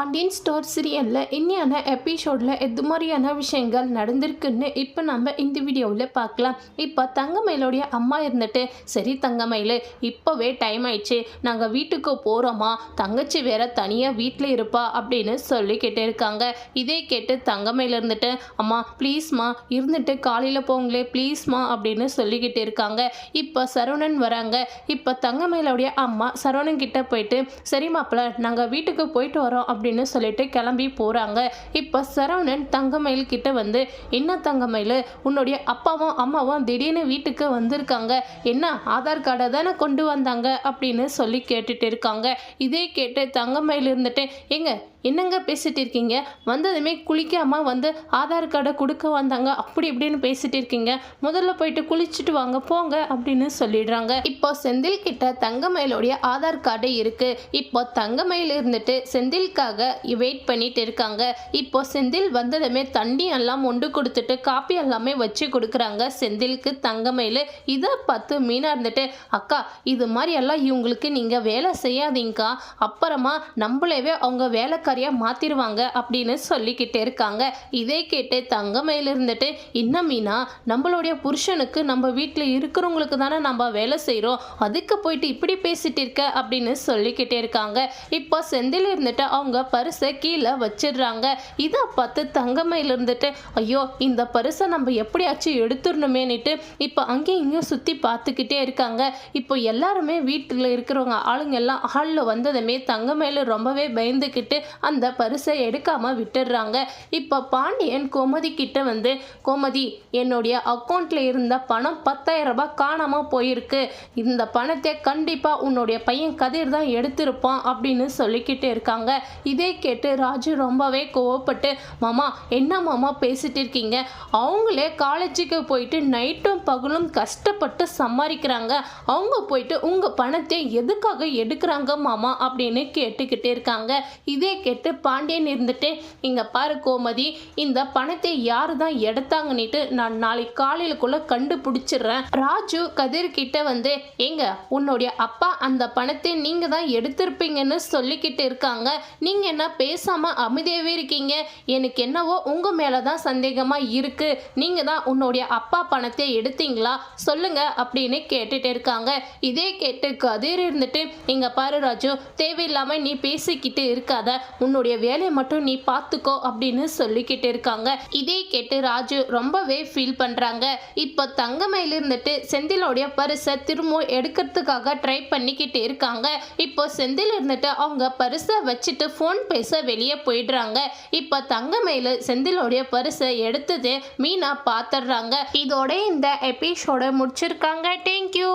Pandian store சீரியலில் இன்னியான எபிசோடில் எது மாதிரியான விஷயங்கள் நடந்திருக்குன்னு இப்போ நம்ம இந்த வீடியோவில் பார்க்கலாம். இப்போ தங்கமயிலோடைய அம்மா இருந்துட்டு சரி தங்கமயில் இப்போவே டைம் ஆயிடுச்சு. நாங்கள் வீட்டுக்கு போகிறோமா தங்கச்சி வேற தனியாக வீட்டில் இருப்பா? அப்படின்னு சொல்லிக்கிட்டே இருக்காங்க. இதே கேட்டு தங்கமயில் இருந்துட்டு அம்மா ப்ளீஸ்மா இருந்துட்டு காலையில் போங்களே ப்ளீஸ்மா அப்படின்னு சொல்லிக்கிட்டு இருக்காங்க. இப்போ சரவணன் வராங்க. இப்போ தங்கமயிலோடைய அம்மா சரவணன் கிட்ட போயிட்டு சரி மாப்பிள்ள நாங்கள் வீட்டுக்கு போயிட்டு வரோம் அப்படின்னு அப்படின்னு சொல்லிட்டு கிளம்பி போகிறாங்க இப்போ சரவணன் தங்கமயில் கிட்ட வந்து என்ன தங்கமயில்? உன்னுடைய அப்பாவும் அம்மாவும் திடீர்னு வீட்டுக்கு வந்திருக்காங்க. என்ன ஆதார் கார்டை தானே கொண்டு வந்தாங்க? அப்படின்னு சொல்லி கேட்டுட்டு இருக்காங்க. இதே கேட்டு தங்கமயில் இருந்துட்டு எங்க என்னங்க பேசிட்டு இருக்கீங்க? வந்ததுமே குளிக்காமல் வந்து ஆதார் கார்டை கொடுக்க வந்தாங்க. அப்படி இப்படின்னு பேசிட்டு இருக்கீங்க. முதல்ல போயிட்டு குளிச்சுட்டு வாங்க போங்க அப்படின்னு சொல்லிடுறாங்க. இப்போ செந்தில் கிட்ட தங்கமயிலுடைய ஆதார் கார்டு இருக்கு. இப்போ தங்கமயில் இருந்துட்டு செந்திலுக்காக வெயிட் பண்ணிட்டு இருக்காங்க. இப்போ செந்தில் வந்ததுமே தண்ணி எல்லாம் ஒன்று கொடுத்துட்டு காப்பி எல்லாமே வச்சு கொடுக்குறாங்க. செந்திலுக்கு தங்கமயில். இதை பார்த்து மீனா இருந்துட்டு அக்கா இது மாதிரி எல்லாம் இவங்களுக்கு நீங்கள் வேலை செய்யாதீங்கக்கா. அப்புறமா நம்மளவே அவங்க வேலைக்காரியாக மாற்றிடுவாங்க அப்படின்னு சொல்லிக்கிட்டே இருக்காங்க. இதே கேட்டு தங்கமையில் இருந்துட்டு என்ன மீனா நம்மளுடைய புருஷனுக்கு நம்ம வீட்டில் இருக்கிறவங்களுக்கு தானே நம்ம வேலை செய்கிறோம் அதுக்கு போயிட்டு இப்படி பேசிட்டு இருக்க? அப்படின்னு சொல்லிக்கிட்டே இருக்காங்க. இப்போ செந்தில் இருந்துட்டு அவங்க பரிசை கீழே வச்சிடுறாங்க. இதை பார்த்து தங்கமையில் இருந்துட்டு ஐயோ இந்த பரிசை நம்ம எப்படியாச்சும் எடுத்துடணுமேனுட்டு இப்போ அங்கேயும் இங்கேயும் சுற்றி பார்த்துக்கிட்டே இருக்காங்க. இப்போ எல்லாருமே வீட்டில் இருக்கிறவங்க ஆளுங்க எல்லாம் ஹாலில் வந்ததுமே தங்கமையில் ரொம்பவே பயந்துக்கிட்டு அந்த பரிசை எடுக்காமல் விட்டுடுறாங்க. இப்போ பாண்டியன் கோமதி கிட்ட வந்து கோமதி என்னுடைய அக்கௌண்ட்டில் இருந்த பணம் பத்தாயிரம் ரூபாய் காணாமல் போயிருக்கு. இந்த பணத்தை கண்டிப்பாக உன்னுடைய பையன் கதிர் தான் எடுத்திருப்பான் அப்படின்னு சொல்லிக்கிட்டு இருக்காங்க. இதே கேட்டு ராஜு ரொம்பவே கோவப்பட்டு மாமா என்ன மாமா பேசிட்டு இருக்கீங்க? அவங்களே காலேஜுக்கு போயிட்டு நைட்டும் பகலும் கஷ்டப்பட்டு சம்பாதிக்கிறாங்க. அவங்க போயிட்டு உங்கள் பணத்தை எதுக்காக எடுக்கிறாங்க மாமா? அப்படின்னு கேட்டுக்கிட்டே இருக்காங்க. இதே கேட்டு பாண்டியன் இருந்துட்டு இங்கே பாரு கோமதி இந்த பணத்தை யாரு தான் எடுத்தாங்கன்னுட்டு நான் நாளைக்கு காலையிலுக்குள்ள கண்டுபிடிச்சிடுறேன். ராஜு கதிர் கிட்ட வந்து ஏங்க உன்னுடைய அப்பா அந்த பணத்தை நீங்க தான் எடுத்திருப்பீங்கன்னு சொல்லிக்கிட்டு இருக்காங்க. நீங்க என்ன பேசாம அமைதியாகவே இருக்கீங்க? எனக்கு என்னவோ உங்க மேல தான் சந்தேகமா இருக்கு. நீங்க தான் உன்னுடைய அப்பா பணத்தை எடுத்தீங்களா? சொல்லுங்க அப்படின்னு கேட்டுட்டு இருக்காங்க. இதே கேட்டு கதிர் இருந்துட்டு இங்க பாரு ராஜு தேவையில்லாம நீ பேசிக்கிட்டு இருக்காத. உன்னுடைய வேலையை மட்டும் நீ பார்த்துக்கோ அப்படின்னு சொல்லிக்கிட்டு இருக்காங்க. இதே கேட்டு ராஜு ரொம்பவே ஃபீல் பண்ணுறாங்க இப்போ தங்கமயில் இருந்துட்டு செந்திலோடைய பரிசை திரும்ப எடுக்கிறதுக்காக ட்ரை பண்ணிக்கிட்டு இருக்காங்க. இப்போ செந்தில் இருந்துட்டு அவங்க பரிசை வச்சுட்டு ஃபோன் பேச வெளியே போயிடுறாங்க. இப்போ தங்கமயில் செந்திலோடைய பரிசை எடுத்தது மீனா பார்த்துடுறாங்க இதோட இந்த எபிசோட முடிச்சிருக்காங்க. தேங்க்யூ